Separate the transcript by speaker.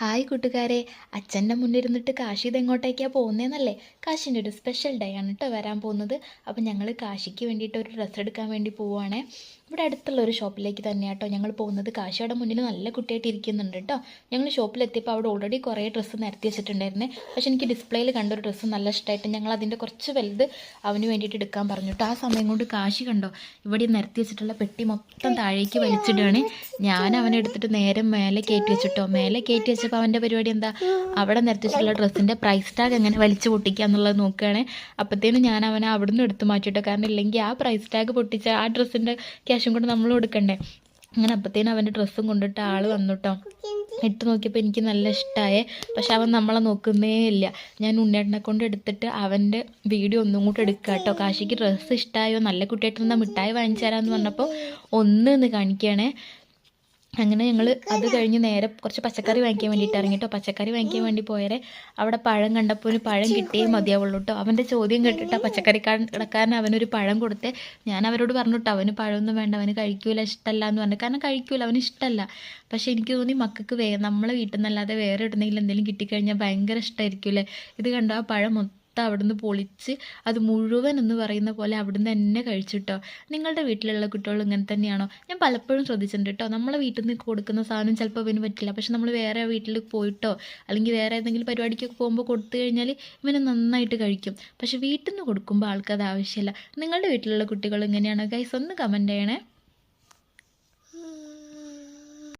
Speaker 1: Hi കൂട്ടുകാരെ. അച്ഛന്റെ മുന്നിരുന്നിട്ട് കാശി ഇത് എങ്ങോട്ടേക്കാണ് പോകുന്നതെന്നല്ലേ കാശിന്റെ ഒരു സ്പെഷ്യൽ ഡേ ആണ് കേട്ടോ വരാൻ പോകുന്നത്. അപ്പോൾ ഞങ്ങൾ കാശിക്ക് വേണ്ടിയിട്ട് ഒരു ഡ്രസ്സ് എടുക്കാൻ വേണ്ടി പോവുകയാണേ ഇവിടെ അടുത്തുള്ള ഒരു ഷോപ്പിലേക്ക് തന്നെയാണ് കേട്ടോ ഞങ്ങൾ പോകുന്നത്. കാശിയുടെ മുന്നിൽ നല്ല കുട്ടിയായിട്ട് ഇരിക്കുന്നുണ്ട് കേട്ടോ ഞങ്ങൾ ഷോപ്പിലെത്തിയപ്പോൾ അവിടെ ഓൾറെഡി കുറേ ഡ്രസ്സ് നിരത്തി വെച്ചിട്ടുണ്ടായിരുന്നേ. പക്ഷെ എനിക്ക് ഡിസ്പ്ലേയിൽ കണ്ട ഒരു ഡ്രസ്സ് നല്ല ഇഷ്ടമായിട്ട് ഞങ്ങൾ അതിന്റെ കുറച്ച് വലുത് അവന് വേണ്ടിയിട്ട് എടുക്കാൻ പറഞ്ഞു കേട്ടോ ആ സമയം കൊണ്ട് കാശി കണ്ടോ? ഇവിടെ നിരത്തി വെച്ചിട്ടുള്ള പെട്ടി മൊത്തം താഴേക്ക് വലിച്ചിടുകയാണ്. ഞാൻ അവനെടുത്തിട്ട് നേരെ മേലെ കയറ്റി വെച്ചിട്ടോ മേലെ കയറ്റി വെച്ചപ്പോൾ അവന്റെ പരിപാടി എന്താ? അവിടെ നിർത്തിച്ചിട്ടുള്ള ഡ്രസ്സിന്റെ പ്രൈസ് ടാഗ് എങ്ങനെ വലിച്ചു പൊട്ടിക്കുക എന്നുള്ളത് നോക്കുകയാണ്. അപ്പോഴത്തേനും ഞാൻ അവനെ അവിടുന്ന് എടുത്തു മാറ്റിട്ടോ കാരണം ഇല്ലെങ്കിൽ ആ പ്രൈസ് ടാഗ് പൊട്ടിച്ച ആ ഡ്രസ്സിന്റെ ക്യാഷും കൊണ്ട് നമ്മൾ കൊടുക്കണ്ടേ. അങ്ങനെ അപ്പത്തേനും അവന്റെ ഡ്രസ്സും കൊണ്ടിട്ട് ആൾ വന്നുട്ടോ. ഇട്ട് നോക്കിയപ്പോൾ എനിക്ക് നല്ല ഇഷ്ടമായേ പക്ഷെ അവൻ നമ്മളെ നോക്കുന്നേ ഇല്ല. ഞാൻ ഉണ്ണേട്ടനെ കൊണ്ട് എടുത്തിട്ട് അവന്റെ വീഡിയോ ഒന്നും കൂടെ എടുക്കുക കേട്ടോ കാശിക്ക് ഡ്രസ്സ് ഇഷ്ടമായോ നല്ല കുട്ടിയായിട്ട് നിന്നാൽ മിഠായി വാങ്ങിച്ചു തരാമെന്ന് പറഞ്ഞപ്പോൾ ഒന്ന് കാണിക്കുകയാണേ. അങ്ങനെ ഞങ്ങൾ അത് കഴിഞ്ഞ് നേരെ കുറച്ച് പച്ചക്കറി വാങ്ങിക്കാൻ വേണ്ടിയിട്ട് ഇറങ്ങി കേട്ടോ പച്ചക്കറി വാങ്ങിക്കാൻ വേണ്ടി പോയരെ അവിടെ പഴം കണ്ടപ്പോൾ ഒരു പഴം കിട്ടിയേ മതിയാവുള്ളൂ കേട്ടോ അവന്റെ ചോദ്യം കേട്ടിട്ട് ആ പച്ചക്കറി കടക്കാരൻ അവനൊരു പഴം കൊടുത്ത്. ഞാൻ അവരോട് പറഞ്ഞു കേട്ടോ അവന് പഴമൊന്നും വേണ്ട അവന് കഴിക്കൂല ഇഷ്ടമല്ല എന്ന് പറഞ്ഞു. കാരണം കഴിക്കൂല അവന് ഇഷ്ടമല്ല പക്ഷേ എനിക്ക് തോന്നി മക്കൾക്ക് വേ നമ്മളെ വീട്ടിൽ നിന്നല്ലാതെ വേറെ എവിടെന്നെങ്കിലും എന്തെങ്കിലും കിട്ടിക്കഴിഞ്ഞാൽ ഭയങ്കര ഇഷ്ടമായിരിക്കും അല്ലേ ഇത് കണ്ടോ ആ പഴം മൊത്തം അവിടുന്ന് പൊളിച്ച് അത് മുഴുവൻ എന്ന് പറയുന്ന പോലെ അവിടുന്ന് തന്നെ കഴിച്ചിട്ടോ? നിങ്ങളുടെ വീട്ടിലുള്ള കുട്ടികൾ ഇങ്ങനെ തന്നെയാണോ? ഞാൻ പലപ്പോഴും ശ്രദ്ധിച്ചിട്ടുണ്ട് കേട്ടോ. നമ്മളെ വീട്ടിൽ നിന്ന് കൊടുക്കുന്ന സാധനം ചിലപ്പോൾ ഇവന് പറ്റില്ല. പക്ഷെ നമ്മൾ വേറെ വീട്ടിൽ പോയിട്ടോ അല്ലെങ്കിൽ വേറെ ഏതെങ്കിലും പരിപാടിക്കൊക്കെ പോകുമ്പോൾ കൊടുത്തു കഴിഞ്ഞാൽ ഇവന് നന്നായിട്ട് കഴിക്കും. പക്ഷെ വീട്ടിൽ നിന്ന് കൊടുക്കുമ്പോൾ ആൾക്കത് ആവശ്യമില്ല നിങ്ങളുടെ വീട്ടിലുള്ള കുട്ടികൾ ഇങ്ങനെയാണോ? ഗൈസ് ഒന്ന് കമന്റ് ചെയ്യണേ.